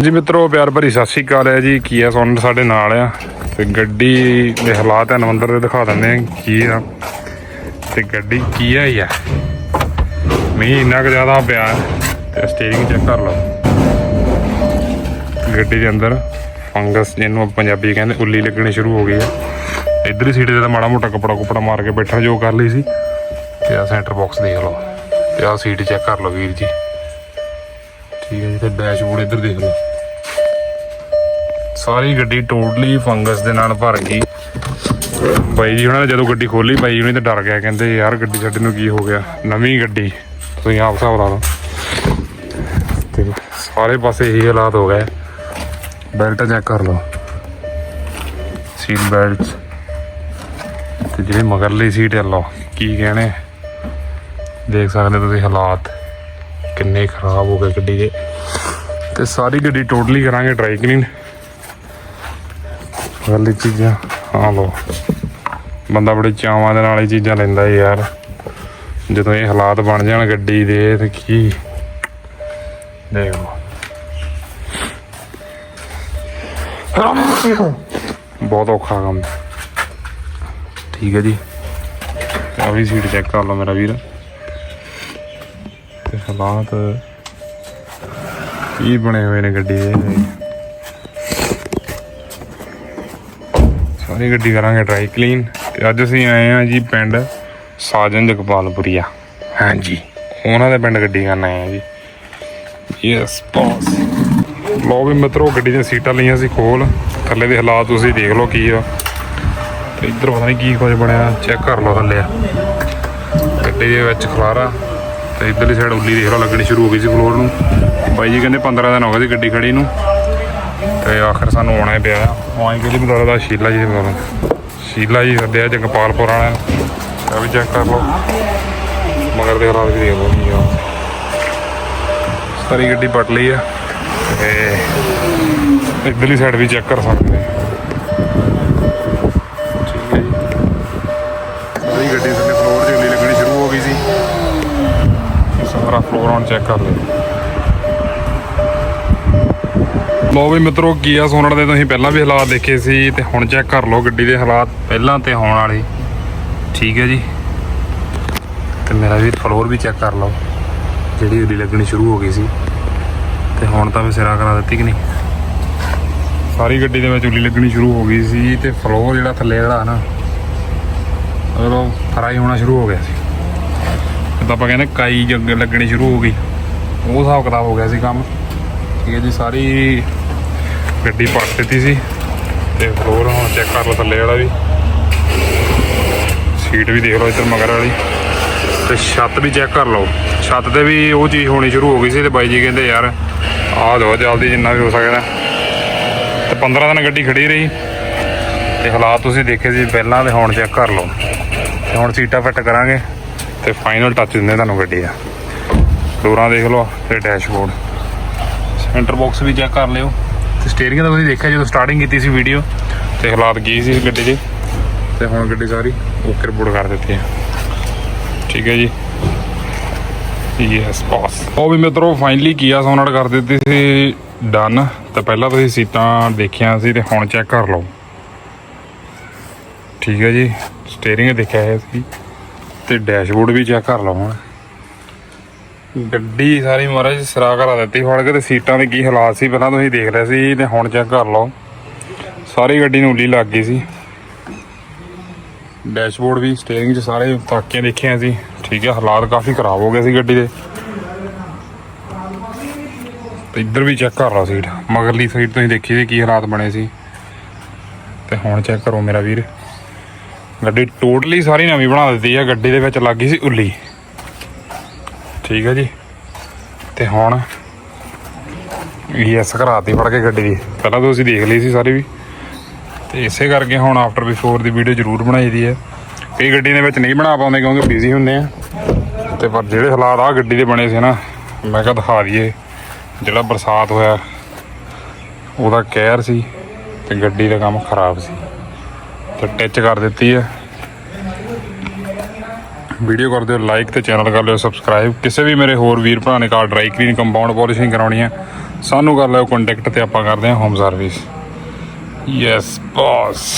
ਜੀ ਮਿੱਤਰੋ, ਪਿਆਰ ਭਰੀ ਸਤਿ ਸ਼੍ਰੀ ਅਕਾਲ ਹੈ ਜੀ। ਕੀ ਆ ਸੋਨਰ ਸਾਡੇ ਨਾਲ ਆ? ਤੇ ਗੱਡੀ ਦੇ ਹਾਲਾਤ ਅਨਵੰਦਰ ਦੇ ਦਿਖਾ ਦਿੰਦੇ ਆ ਕੀ ਆ। ਤੇ ਗੱਡੀ ਕੀ ਆ ਯਾ ਮੀਂਹ ਇੰਨਾ ਕੁ ਜ਼ਿਆਦਾ ਪਿਆ ਤੇ ਸਟੀਅਰਿੰਗ ਚੈੱਕ ਕਰ ਲਓ। ਗੱਡੀ ਦੇ ਅੰਦਰ ਫੰਗਸ ਜਿਹਨੂੰ ਪੰਜਾਬੀ ਕਹਿੰਦੇ ਉੱਲੀ ਲੱਗਣੀ ਸ਼ੁਰੂ ਹੋ ਗਈ ਆ। ਇਧਰਲੀ ਸੀਟ ਤੇ ਤਾਂ ਮਾੜਾ ਮੋਟਾ ਕਪੜਾ ਕੁਪੜਾ ਮਾਰ ਕੇ ਬੈਠਾ ਜੋ ਕਰ ਲਈ ਸੀ। ਤੇ ਆ ਸੈਂਟਰ ਬਾਕਸ ਦੇਖ ਲਓ। ਤੇ ਆ ਸੀਟ ਚੈੱਕ ਕਰ ਲਓ ਵੀਰ ਜੀ। ਠੀਕ ਹੈ ਜਿੱਥੇ ਤੇ ਡੈਸ਼ਬੋਰਡ ਇੱਧਰ ਦੇਖ ਲਓ। ਸਾਰੀ ਗੱਡੀ ਟੋਟਲੀ ਫੰਗਸ ਦੇ ਨਾਲ ਭਰ ਗਈ। ਬਾਈ ਜੀ ਉਹਨਾਂ ਨੇ ਜਦੋਂ ਗੱਡੀ ਖੋਲੀ ਬਾਈ ਜੀ ਉਹਨੇ ਤਾਂ ਡਰ ਗਿਆ, ਕਹਿੰਦੇ ਯਾਰ ਗੱਡੀ ਸਾਡੇ ਨੂੰ ਕੀ ਹੋ ਗਿਆ, ਨਵੀਂ ਗੱਡੀ, ਤੁਸੀਂ ਆਪ ਹਿਸਾਬ ਲਾ ਲਓ। ਤੇ ਸਾਰੇ ਪਾਸੇ ਇਹੀ ਹਾਲਾਤ ਹੋ ਗਏ। ਬੈਲਟ ਚੈੱਕ ਕਰ ਲਓ। Seat belt. ਤੇ ਜਿਹੜੀ ਮਗਰਲੀ ਸੀਟ ਹੈ ਲਓ, ਕੀ ਕਹਿਣੇ? ਦੇਖ ਸਕਦੇ ਤੁਸੀਂ ਹਾਲਾਤ। ਕਿੰਨੇ ਖਰਾਬ ਹੋ ਗਏ ਗੱਡੀ ਦੇ। ਤੇ ਸਾਰੀ ਗੱਡੀ ਟੋਟਲੀ ਕਰਾਂਗੇ ਡਰਾਈ ਕਲੀਨ ਵਾਲੀ ਚੀਜ਼ਾਂ ਹਾਂ ਲੋ ਬੰਦਾ ਬੜੇ ਚਾਵਾਂ ਦੇ ਨਾਲ ਇਹ ਚੀਜ਼ਾਂ ਲੈਂਦਾ ਯਾਰ। ਜਦੋਂ ਇਹ ਹਾਲਾਤ ਬਣ ਜਾਣ ਗੱਡੀ ਦੇ, ਤੇ ਕੀ? ਦੇਖ ਲਓ। ਬਹੁਤ ਔਖਾ ਕੰਮ। ਠੀਕ ਹੈ ਜੀ। ਆ ਵੀ ਸੀਟ ਚੈੱਕ ਕਰ ਲਓ ਮੇਰਾ ਵੀਰ। ਤੇ ਹਾਲਾਤ ਕੀ ਬਣੇ ਹੋਏ ਨੇ ਗੱਡੀ ਦੇ? ਸਾਰੀ ਗੱਡੀ ਕਰਾਂਗੇ ਡਰਾਈ ਕਲੀਨ ਤੇ ਅੱਜ ਅਸੀਂ ਆਏ ਆ ਜੀ ਪਿੰਡ ਸਾਜਨ ਜਗਪਾਲਪੁਰੀਆ। ਹਾਂਜੀ, ਉਹਨਾਂ ਦੇ ਪਿੰਡ ਗੱਡੀ ਕਰਨ ਆਏ ਆ ਜੀ। ਯੈਸ ਬੌਸ ਲੋ ਵੀ ਮਿੱਤਰੋ, ਗੱਡੀ ਦੀਆਂ ਸੀਟਾਂ ਲਈਆਂ ਸੀ ਖੋਲ। ਥੱਲੇ ਦੇ ਹਾਲਾਤ ਤੁਸੀਂ ਦੇਖ ਲਓ ਕੀ ਆ। ਤੇ ਇੱਧਰ ਪਤਾ ਨਹੀਂ ਕੀ ਕੁਝ ਬਣਿਆ, ਚੈੱਕ ਕਰ ਲਓ ਥੱਲੇ। ਗੱਡੀ ਦੇ ਵਿੱਚ ਖਲਾਰਾ। ਤੇ ਇੱਧਰਲੀ ਸਾਈਡ ਉੱਲੀ ਦੇਖ ਲਓ, ਲੱਗਣੀ ਸ਼ੁਰੂ ਹੋ ਗਈ ਸੀ ਫਲੋਰ ਨੂੰ। ਬਾਈ ਜੀ ਕਹਿੰਦੇ 15 ਦਿਨ ਹੋ ਗਏ ਸੀ ਗੱਡੀ ਖੜੀ ਨੂੰ। ਤੇ ਆਖਰ ਸਾਨੂੰ ਆਉਣਾ ਹੀ ਪਿਆ। ਆਈ ਕਿ ਮੈਨੂੰ ਦਾ ਸ਼ੀਲਾ ਜੀ ਦੇ ਸ਼ੀਲਾ ਜੀ ਸੱਦਿਆ ਜਗਪਾਲਪੁਰ ਵਾਲਿਆਂ ਨੇ। ਇਹ ਵੀ ਚੈੱਕ ਕਰ ਲਓ। ਮਗਰ ਦੇ ਹਾਲਾਤ ਵੀ ਦੇਖ ਲਓ ਕੀ ਆ। ਸਾਰੀ ਗੱਡੀ ਪਟ ਲਈ ਆ। ਤੇ ਇੱਧਰਲੀ ਸਾਈਡ ਵੀ ਚੈੱਕ ਕਰ ਸਕਦੇ ਆ। ਸਾਰਾ ਫਲੋਰ ਹੁਣ ਚੈੱਕ ਕਰ ਲਿਓ। ਲੋ ਵੀ ਮਿੱਤਰੋ ਕੀਆ ਸੋਨੜ ਦੇ ਤੁਸੀਂ ਪਹਿਲਾਂ ਵੀ ਹਾਲਾਤ ਦੇਖੇ ਸੀ ਤੇ ਹੁਣ ਚੈੱਕ ਕਰ ਲਓ ਗੱਡੀ ਦੇ ਹਾਲਾਤ ਪਹਿਲਾਂ ਤੇ ਹੋਣ ਵਾਲੇ। ਠੀਕ ਹੈ ਜੀ। ਤੇ ਮੇਰਾ ਵੀ ਫਲੋਰ ਵੀ ਚੈੱਕ ਕਰ ਲਓ, ਜਿਹੜੀ ਉੱਲੀ ਲੱਗਣੀ ਸ਼ੁਰੂ ਹੋ ਗਈ ਸੀ। ਤੇ ਹੁਣ ਤਾਂ ਮੈਂ ਸਿਰਾ ਕਰਾ ਦਿੱਤੀ ਕਿ ਨਹੀਂ? ਸਾਰੀ ਗੱਡੀ ਦੇ ਵਿੱਚ ਉੱਲੀ ਲੱਗਣੀ ਸ਼ੁਰੂ ਹੋ ਗਈ ਸੀ ਤੇ ਫਲੋਰ ਜਿਹੜਾ ਥੱਲੇ ਜਿਹੜਾ ਨਾ ਉਹ ਫਰਾਈ ਹੋਣਾ ਸ਼ੁਰੂ ਹੋ ਗਿਆ ਸੀ। ਤਾਂ ਆਪਾਂ ਕਹਿੰਦੇ ਕਾਈ ਜੰਗ ਲੱਗਣੀ ਸ਼ੁਰੂ ਹੋ ਗਈ। ਉਹ ਹਿਸਾਬ ਕਿਤਾਬ ਹੋ ਗਿਆ ਸੀ ਕੰਮ। ਠੀਕ ਹੈ ਜੀ, ਸਾਰੀ ਗੱਡੀ ਪੱਟ ਦਿੱਤੀ ਸੀ। ਤੇ ਫਲੋਰ ਹੁਣ ਚੈੱਕ ਕਰ ਲਓ ਥੱਲੇ ਵਾਲਾ ਵੀ। ਸੀਟ ਵੀ ਦੇਖ ਲਓ ਇੱਧਰ ਮਗਰ ਵਾਲੀ। ਤੇ ਛੱਤ ਵੀ ਚੈੱਕ ਕਰ ਲਓ। ਛੱਤ ਤੇ ਵੀ ਉਹ ਚੀਜ਼ ਹੋਣੀ ਸ਼ੁਰੂ ਹੋ ਗਈ ਸੀ ਤੇ ਬਾਈ ਜੀ ਕਹਿੰਦੇ ਯਾਰ ਆ ਦੋ ਜਲਦੀ ਜਿੰਨਾ ਵੀ ਹੋ ਸਕਦਾ। ਤੇ 15 ਦਿਨ ਗੱਡੀ ਖੜੀ ਰਹੀ। ਤੇ ਹਾਲਾਤ ਤੁਸੀਂ ਦੇਖੇ ਸੀ ਪਹਿਲਾਂ ਤੇ ਹੁਣ ਚੈੱਕ ਕਰ ਲਓ। ਤੇ ਹੁਣ ਸੀਟਾਂ ਫਿੱਟ ਕਰਾਂਗੇ। ਤੇ ਫਾਈਨਲ ਟੱਚ ਦਿੰਦੇ ਤੁਹਾਨੂੰ ਗੱਡੀ ਦਾ। ਡੋਰਾਂ ਦੇਖ ਲਓ ਤੇ ਡੈਸ਼ਬੋਰਡ ਸੈਂਟਰ ਬਾਕਸ ਵੀ ਚੈੱਕ ਕਰ ਲਿਓ। ਤੇ ਸਟੀਅਰਿੰਗ ਦਾ ਤੁਸੀਂ ਦੇਖਿਆ ਜਦੋਂ ਸਟਾਰਟਿੰਗ ਕੀਤੀ ਸੀ ਵੀਡੀਓ ਤੇ ਹਾਲਾਤ ਕੀ ਸੀ ਗੱਡੀ ਦੇ? ਤੇ ਹੁਣ ਗੱਡੀ ਸਾਰੀ ਓਕੇ ਰਿਪੋਰਟ ਕਰ ਦਿੱਤੀ ਹੈ। ਠੀਕ ਹੈ ਜੀ। ਯੈਸ ਬਾਸ ਉਹ ਵੀ ਮਿੱਤਰੋ ਫਾਈਨਲੀ ਕੀਆ ਸੋਨੜ ਕਰ ਦਿੱਤੀ ਸੀ। ਡਨ ਤਾਂ ਪਹਿਲਾਂ ਤੁਸੀਂ ਸੀਟਾਂ ਦੇਖੀਆਂ ਸੀ ਤੇ ਹੁਣ ਚੈੱਕ ਕਰ ਲਓ। ਠੀਕ ਹੈ ਜੀ। ਸਟੀਅਰਿੰਗ ਦੇਖਿਆ ਹੈ ਸੀ। ਤੇ ਡੈਸ਼ਬੋਰਡ ਵੀ ਚੈੱਕ ਕਰ ਲਓ ਹੁਣ ਗੱਡੀ ਸਾਰੀ ਮਹਾਰਾਜ ਸਿਰਾ ਕਰਾ ਦਿੱਤੀ, ਫੜ ਕੇ ਤੇ ਸੀਟਾਂ ਦੇ ਕੀ ਹਾਲਾਤ ਸੀ, ਪਹਿਲਾਂ ਤੁਸੀਂ ਦੇਖ ਰਹੇ ਸੀ ਤੇ ਹੁਣ ਚੈੱਕ ਕਰ ਲਓ। ਸਾਰੀ ਗੱਡੀ ਨੂੰ ਉੱਲੀ ਲੱਗ ਗਈ ਸੀ। ਡੈਸ਼ਬੋਰਡ ਵੀ ਸਟੀਅਰਿੰਗ 'ਚ ਸਾਰੇ ਤਾਕੀਆਂ ਦੇਖੀਆਂ ਸੀ। ਠੀਕ ਹੈ ਹਾਲਾਤ ਕਾਫੀ ਖਰਾਬ ਹੋ ਗਏ ਸੀ ਗੱਡੀ ਦੇ। ਤੇ ਇੱਧਰ ਵੀ ਚੈੱਕ ਕਰ ਲਓ ਸੀਟ। ਮਗਰਲੀ ਸੀਟ ਤੁਸੀਂ ਦੇਖੀ ਸੀ ਕੀ ਹਾਲਾਤ ਬਣੇ ਸੀ। ਤੇ ਹੁਣ ਚੈੱਕ ਕਰੋ ਮੇਰਾ ਵੀਰ। ਗੱਡੀ ਟੋਟਲੀ ਸਾਰੀ ਨਵੀਂ ਬਣਾ ਦਿੱਤੀ ਆ, ਗੱਡੀ ਦੇ ਵਿੱਚ ਲੱਗ ਗਈ ਸੀ ਉੱਲੀ। ਠੀਕ ਹੈ ਜੀ। ਤੇ ਹੁਣ ਯੈਸ ਕਰਾਤੀ ਫੜ ਕੇ ਗੱਡੀ ਦੀ। ਪਹਿਲਾਂ ਤਾਂ ਤੁਸੀਂ ਦੇਖ ਲਈ ਸੀ ਸਾਰੀ ਵੀ। ਤੇ ਇਸੇ ਕਰਕੇ ਹੁਣ ਆਫਟਰ ਬਿਫੋਰ ਦੀ ਵੀਡੀਓ ਜ਼ਰੂਰ ਬਣਾਈ ਦੀ ਹੈ ਕਈ ਗੱਡੀ ਦੇ ਵਿੱਚ ਨਹੀਂ ਬਣਾ ਪਾਉਂਦੇ ਕਿਉਂਕਿ ਬਿਜ਼ੀ ਹੁੰਦੇ ਆ। ਤੇ ਪਰ ਜਿਹੜੇ ਹਾਲਾਤ ਆ, ਗੱਡੀ ਦੇ ਬਣੇ ਸੀ ਨਾ, ਮੈਂ ਕਿਹਾ ਦਿਖਾ ਦਈਏ। ਜਿਹੜਾ ਬਰਸਾਤ ਹੋਇਆ, ਉਹਦਾ ਕਹਿਰ ਸੀ ਤੇ ਗੱਡੀ ਦਾ ਕੰਮ ਖਰਾਬ ਸੀ। ਤੇ ਟਿਚ ਕਰ ਦਿੱਤੀ ਹੈ। ਵੀਡੀਓ ਕਰ ਦਿਓ ਲਾਈਕ ਤੇ ਚੈਨਲ ਕਰ ਲਿਓ ਸਬਸਕ੍ਰਾਈਬ ਕਿਸੇ ਵੀ ਮੇਰੇ ਹੋਰ ਵੀਰ ਭਰਾ ਨੇ car dry clean compound polishing ਕਰਾਉਣੀ ਹੈ, ਸਾਨੂੰ ਕਰ ਲਿਓ ਕੰਟੈਕਟ ਤੇ ਆਪਾਂ ਕਰਦੇ ਹਾਂ ਹੋਮ ਸਰਵਿਸ ਯੈਸ ਬੌਸ